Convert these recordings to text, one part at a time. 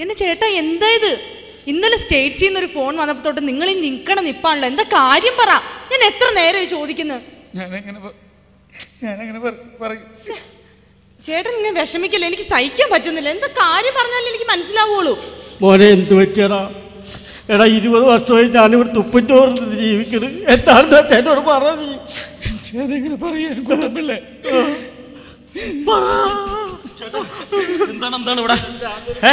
എന്നെ ചേട്ടാ എന്താ ഇത്? ഇന്നലെ സ്റ്റേറ്റ്സിൽ നിന്ന് ഒരു ഫോൺ വന്നപ്പോ തൊട്ട് നിങ്ങൾ ഈ നിൽക്കണം നിപ്പാണല്ലോ. എന്താ കാര്യം പറ. ഞാൻ എത്ര നേരമായി ചോദിക്കുന്നത് ചേട്ടൻ ഇങ്ങനെ വിഷമിക്കല്ലേ? എനിക്ക് സഹിക്കാൻ പറ്റുന്നില്ല. എന്താ കാര്യം പറഞ്ഞാലേ എനിക്ക് മനസ്സിലാവുള്ളൂ. മോനെ എന്ത് പറ്റിയടാ? എടാ ഇരുപത് വർഷമായി ഞാനിവിടെ തുപ്പിച്ചോർന്ന് ജീവിക്കുന്നത് എന്താണെന്ന് ചേട്ടനോട് പറഞ്ഞു പറ നീ. പറയാൻ എന്താണ് എന്താണ് ഇവിടെ? ഏ?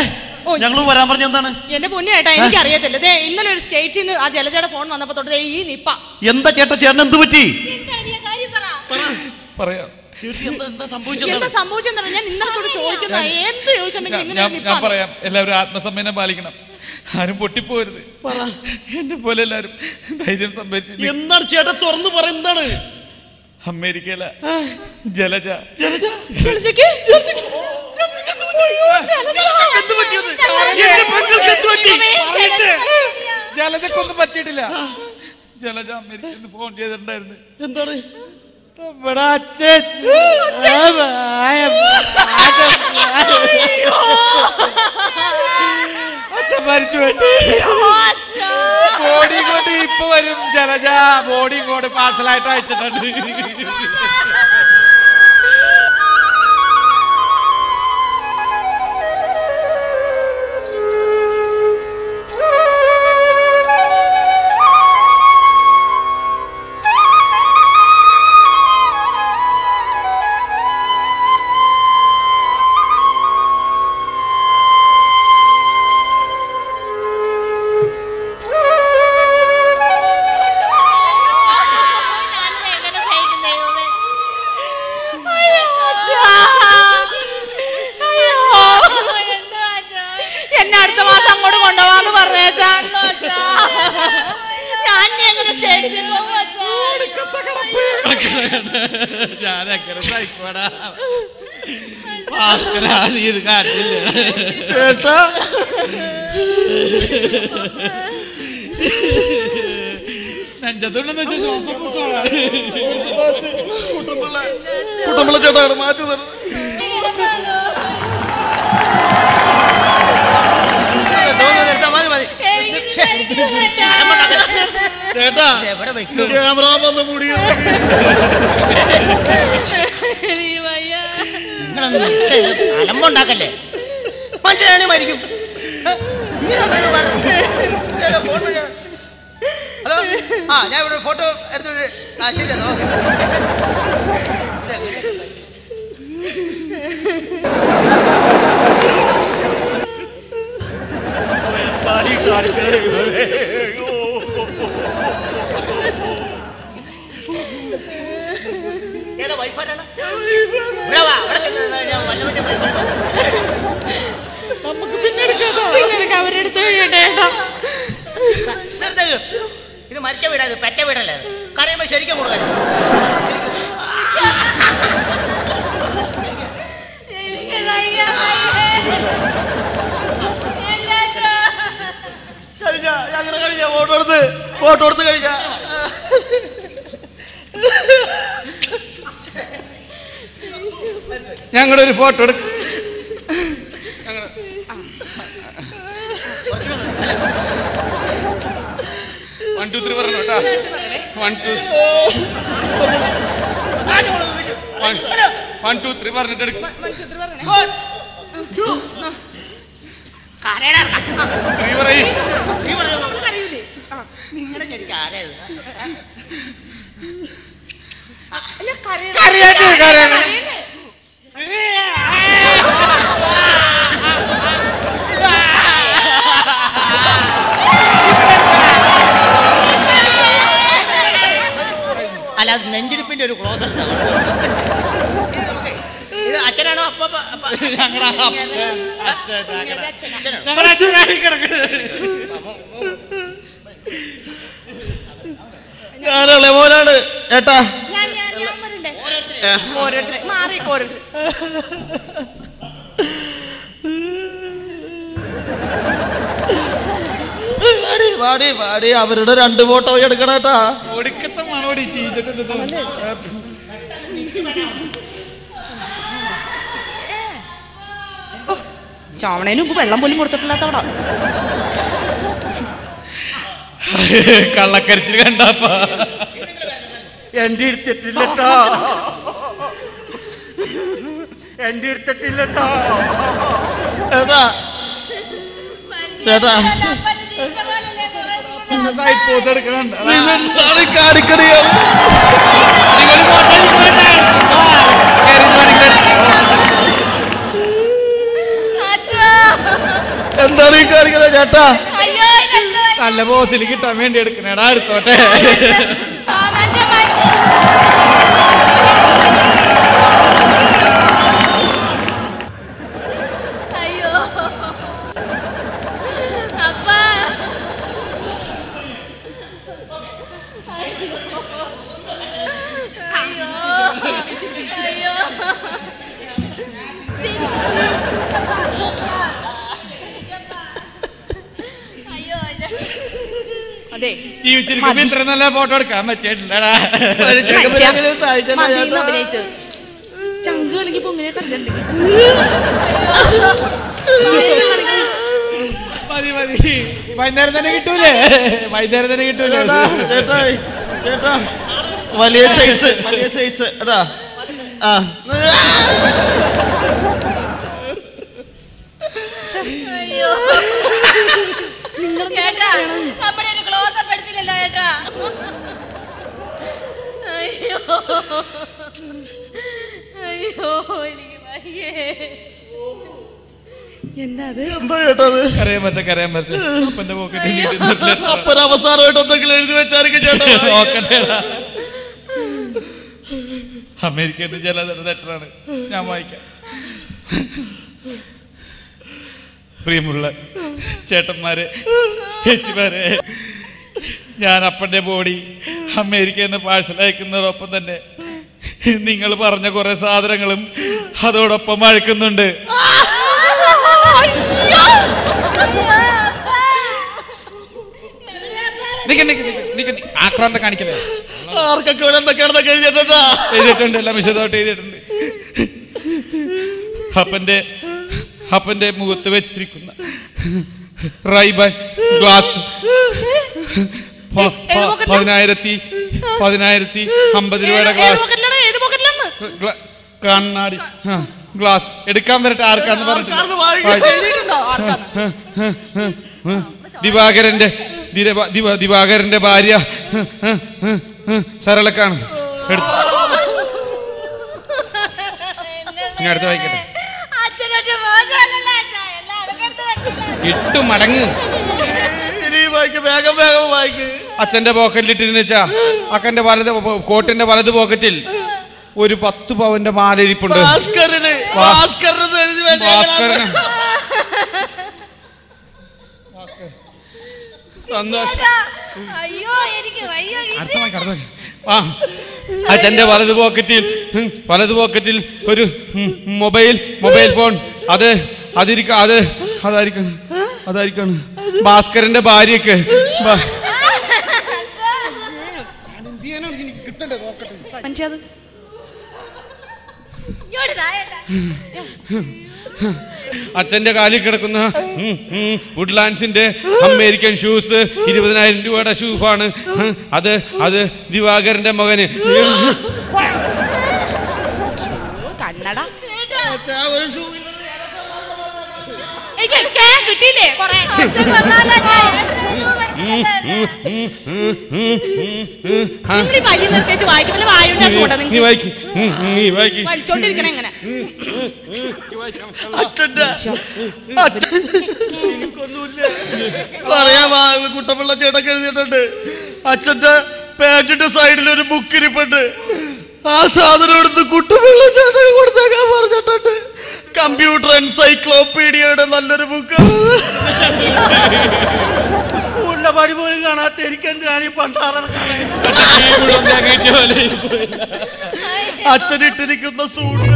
ഞങ്ങൾ വരാൻ പറഞ്ഞ എന്താണ്? എന്റെ പൊന്നു ചേട്ടാ എനിക്ക് അറിയത്തില്ല ദേ ഇന്നലെ ഒരു സ്റ്റേജിൽ നിന്ന് ആ ജലജയുടെ ഫോൺ വന്നപ്പോ തൊട്ട് ദേ ഈ നിപ്പ. എന്താ ചേട്ടാ ചേട്ടൻ എന്ത് പറ്റി? പറയാ. ഞാൻ പറയാം. എല്ലാവരും ആത്മസമ്മേനം പാലിക്കണം. ആരും പൊട്ടിപ്പോരുത് എന്നെ പോലെ എല്ലാരും ധൈര്യം സംഭരിച്ചു എന്താണ് ചേട്ടാ തുറന്നു പറ എന്താണ്? അമേരിക്കയിലെ ജലജ. ജലജയ്ക്ക് ജലജക്കൊന്നും പറ്റിയിട്ടില്ല ജലജ അമേരിക്കയിൽ നിന്ന് ഫോൺ ചെയ്തിട്ടുണ്ടായിരുന്നു എന്താണ് നമ്മുടെ അച്ഛൻ അച്ഛൻ മരിച്ചു പോയി ബോഡി കൊണ്ട് ഇപ്പൊ വരും ജലജ ബോഡി കൊണ്ട് പാർസലായിട്ട് അയച്ചിട്ടുണ്ട് ഞാനെങ്ങനെ സഹിക്കോടാ ഭാസ്കരാ, നീ ഇത് കാട്ടില്ല? ചേട്ടാ നെഞ്ചത്തുണ്ടെന്ന് വെച്ചാൽ. കുട്ടമ്പിള്ള ചേട്ടാ മാറ്റി തരണം. ചേട്ടാ ക്യാമറ വന്ന് എനിക്ക് വയ്യ. അലമ്പുണ്ടാക്കല്ലേ മനുഷ്യനാണ് മരിക്കും. ഹലോ? ആ ഞാൻ ഇവിടെ ഫോട്ടോ എടുത്തിട്ട് ആ ശരി എന്നാ ഓക്കെ. ഏതാ നിർത്തക ഇത് മരിച്ച വീടാ ഇത് പെറ്റ വീടല്ലേ ഇത് കരയുമ്പോ ശരിക്കും കൊടുക്കാൻ. കഴിഞ്ഞ കഴിഞ്ഞ ഫോട്ടോ എടുത്ത് ഫോട്ടോ എടുത്ത് കഴിഞ്ഞ. ഞങ്ങളുടെ ഒരു ഫോട്ടോ എടുക്ക വൺ ടു ത്രീ പറഞ്ഞു കേട്ടാ one two one two three പറഞ്ഞിട്ട് ത്രീ പറയും? നിങ്ങളുടെ ശരിക്കും ആരാ ഇത്? അല്ല, കരയണം. അല്ല അത് നെഞ്ചിടിപ്പിന്റെ ഒരു ക്ലോസ് അച്ഛനാണോ? അപ്പ ഞങ്ങളുടെ അച്ഛൻ അച്ഛൻ ഇങ്ങനെ മാറി ഞങ്ങളുടെ അച്ഛനായി കിടക്കുന്നത് ഞാനുള്ള മോനാണ് ചേട്ടാ ഞാൻ ഞാൻ ഞാൻ പാടി വാടി വാടി വാടി അവരുടെ രണ്ട് ഫോട്ടോ എടുക്കണേട്ടാ ഒടുക്കത്തെ മണോടി ചെയ്തിട്ടുണ്ട് ചാവണേന് മുമ്പ് വെള്ളം പോലും കൊടുത്തിട്ടില്ലാത്തവടാ. കള്ളക്കരിച്ചിൽ കണ്ടപ്പ. എന്റെ എടുത്തിട്ടില്ലട്ടോ എന്റെ എടുത്തിട്ടില്ലട്ടോ ചേട്ടാ ചേട്ടാ സൈഡ് പോസ് എടുക്കണ്ട ഇതെന്താണ് കാണിക്കണേ എന്താണ് ഈ കാണിക്കണേ ചേട്ടാ? നല്ല ബോസിൽ കിട്ടാൻ വേണ്ടി എടുക്കണേടാ എടുത്തോട്ടെ അയ്യോ അപ്പാ അയ്യോ അയ്യോ അയ്യോ അതെ. ജീവിച്ചിരിക്കുമ്പോ ഇത്ര നല്ല ഫോട്ടോ എടുക്കാൻ പറ്റിയിട്ടില്ലടാ. മതിന്ന് അഭിനയിച്ച് ചങ്ക് കളിക്ക് പൊങ്ങിനെ മതി മതി. വൈകുന്നേരം തന്നെ കിട്ടൂലേ? വൈകുന്നേരം തന്നെ കിട്ടൂലേ ചേട്ടാ ചേട്ടാ ചേട്ടാ. വലിയ സൈസ് വലിയ സൈസ് അതാ ആ. അയ്യോ. കേട്ടാ നമ്മുടെ ഒരു ക്ലോസ് ഏട്ടാ. അയ്യോ. അയ്യോ എനിക്ക് വയ്യേ. അവസാനമായിട്ട് എന്തെങ്കിലും എഴുതി വെച്ചായിരിക്കും ചേട്ടാ. നിന്ന് ചില ലെറ്ററാണ് ഞാൻ വായിക്കാം. പ്രിയമുള്ള ചേട്ടന്മാരെ ചേച്ചിമാരെ. ഞാൻ അപ്പന്റെ ബോഡി അമേരിക്കയിൽ നിന്ന് പാഴ്സൽ അയക്കുന്നതോടൊപ്പം തന്നെ നിങ്ങൾ പറഞ്ഞ കുറെ സാധനങ്ങളും അതോടൊപ്പം അഴക്കുന്നുണ്ട്. ആക്രാന്തം കാണിക്കലേ ആർക്കൊക്കെ ഇവിടെ എന്തൊക്കെയാണെന്നൊക്കെ എഴുതിയിട്ടാ എഴുതിയിട്ടുണ്ട്? എല്ലാം വിശദമായിട്ട് എഴുതിയിട്ടുണ്ട്. അപ്പന്റെ അപ്പന്റെ മുഖത്ത് വെച്ചിരിക്കുന്ന റൈബൻ ഗ്ലാസ്. പതിനായിരത്തി പതിനായിരത്തി അമ്പത് രൂപയുടെ ഗ്ലാസ് കണ്ണാടി. ഗ്ലാസ് എടുക്കാൻ വരട്ടെ ആർക്കാന്ന്. എഴുതിയിട്ടുണ്ടോ? ദിവാകരന്റെ ദിവാകരന്റെ ഭാര്യ. സരളക്കാണ്. എടുത്തു. ഇനി അടുത്ത വായിക്കട്ടെ. ഇട്ടു മടങ്ങ്. ഇനി വായിക്ക് വേഗം വേഗം വായിക്ക്. അച്ഛന്റെ പോക്കറ്റിൽ ഇട്ടിരുന്ന് വെച്ചാ അക്കന്റെ വലത് കോട്ടിന്റെ വലത് പോക്കറ്റിൽ ഒരു പത്ത് പവന്റെ മാലരിപ്പുണ്ട് അച്ഛന്റെ വലത് പോക്കറ്റിൽ വലത് പോക്കറ്റിൽ ഒരു മൊബൈൽ മൊബൈൽ ഫോൺ. അത് അതിരിക്ക അത് അതായിരിക്കും അതായിരിക്കും ഭാസ്കരന്റെ ഭാര്യക്ക് ഭാ- മനുഷ്യത് ഇങ്ങോട്ട് താ ഏട്ടാ അച്ഛന്റെ കാലിൽ കിടക്കുന്ന വുഡ്ലാൻഡ്സിന്റെ അമേരിക്കൻ ഷൂസ് ഇരുപതിനായിരം രൂപയുടെ ഷൂഫാണ്. അത് അത് ദിവാകരന്റെ മകന്. കണ്ണട. കിട്ടിയില്ലേ? ഈ വലിയ നിർത്തിച്ച് നീ വായിക്ക്. നീ വായിക്ക്. വലിച്ചോണ്ടിരിക്കണേ എങ്ങനെ അച്ഛന്റെ അച്ഛൻ. പറയാ കുട്ടപ്പിള്ള ചേട്ടൊക്കെ എഴുതിയിട്ടുണ്ട്. അച്ഛന്റെ പാന്റിന്റെ സൈഡിൽ ഒരു ബുക്ക് ഇരിപ്പുണ്ട്. ആ സാധനം എടുത്ത് കുട്ടപ്പിള്ള ചേട്ടൻ കൊടുത്തേക്കാൻ പറഞ്ഞിട്ടുണ്ട്. കമ്പ്യൂട്ടർ എൻസൈക്ലോപീഡിയയുടെ നല്ലൊരു ബുക്ക് സ്കൂളിലെ പടി പോലും കാണാത്ത എനിക്ക് എന്തിനാണ് ഈ പണ്ടാറ അച്ഛനിട്ടിരിക്കുന്ന സൂട്ട്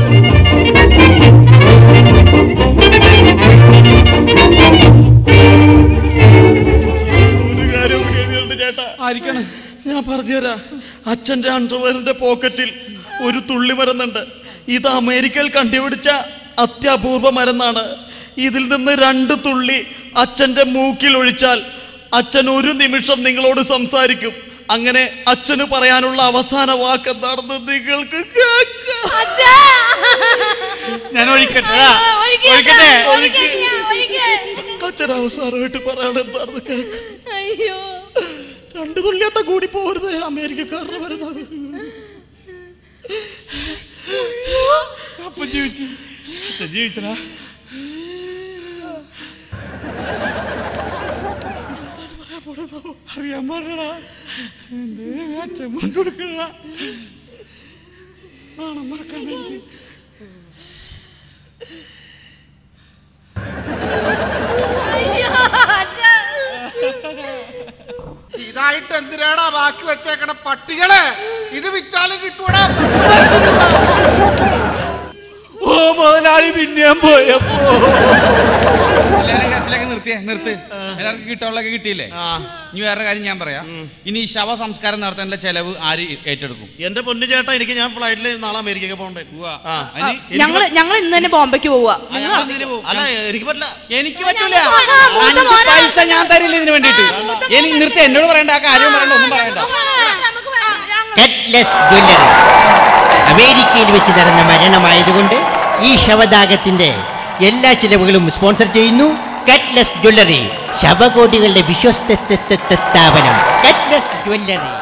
ഒരു കാര്യം എഴുതിയിട്ടുണ്ട് ചേട്ടാ. ആയിരിക്കണം. ഞാൻ പറഞ്ഞുതരാം. അച്ഛന്റെ അണ്ടർവെയറിന്റെ പോക്കറ്റിൽ ഒരു തുള്ളി മരുന്നുണ്ട് ഇത് അമേരിക്കയിൽ കണ്ടുപിടിച്ച അത്യപൂർവ മരുന്നാണ് ഇതിൽ നിന്ന് രണ്ട് തുള്ളി അച്ഛന്റെ മൂക്കിൽ ഒഴിച്ചാൽ അച്ഛൻ ഒരു നിമിഷം നിങ്ങളോട് സംസാരിക്കും. അങ്ങനെ അച്ഛന് പറയാനുള്ള അവസാന വാക്ക് എന്താണെന്ന് നിങ്ങൾക്ക്. ഞാൻ ഒഴിക്കട്ടെ. അച്ഛൻ അവസാനമായിട്ട് എന്താണെന്ന് കേൾക്കാം. അയ്യോ. രണ്ട് തുള്ളിയട്ട കൂടി പോരുത് അമേരിക്കക്കാരുടെ വരുന്നത്. അപ്പൊ ജീവിച്ചു. അച്ഛൻ അറിയാൻ എന്റെ അച്ഛൻ നാണം മറക്കാൻ ഇതായിട്ട് എന്തിനാടാ ബാക്കി വെച്ചേക്കണ പട്ടികളെ? ഇത് വിറ്റാലും കിട്ടൂടാ. ഓ മുതലാളി പിന്നെയും പോയപ്പോ. കരച്ചിലൊക്കെ നിർത്തിയേ നിർത്ത്. എല്ലാവർക്കും കിട്ടാനുള്ളൊക്കെ കിട്ടിയില്ലേ? ഇനി വേറെ കാര്യം ഞാൻ പറയാം. ഇനി ഈ ശവ സംസ്കാരം നടത്താനുള്ള ചെലവ് ആര് ഏറ്റെടുക്കും? എന്റെ പൊന്നു ചേട്ടാ എനിക്ക് ഞാൻ ഫ്ലൈറ്റിൽ നാളെ അമേരിക്കക്ക് പോകണ്ടേ. ഞങ്ങൾ ഞങ്ങൾ ഇന്ന് തന്നെ ബോംബെക്ക് പോവാ? അല്ല എനിക്ക് പറ്റില്ല. എനിക്ക് പറ്റൂല. അഞ്ച് പൈസ ഞാൻ തരില്ല ഇതിന് വേണ്ടിട്ട് എനിക്ക് നിർത്തി എന്നോട് പറയണ്ട ആ കാര്യം പറയണ്ട ഒന്നും പറയണ്ട. വേണം. ജ്വല്ലറി അമേരിക്കയിൽ വെച്ച് നടന്ന മരണമായതുകൊണ്ട് ഈ ശവദാഗത്തിന്റെ എല്ലാ ചിലവുകളും സ്പോൺസർ ചെയ്യുന്നു. കട്ട്ലെസ് ജ്വല്ലറി ശവകോടികളുടെ വിശ്വസ്ത സ്ഥാപനം. കട്ട്ലെസ് ജ്വല്ലറി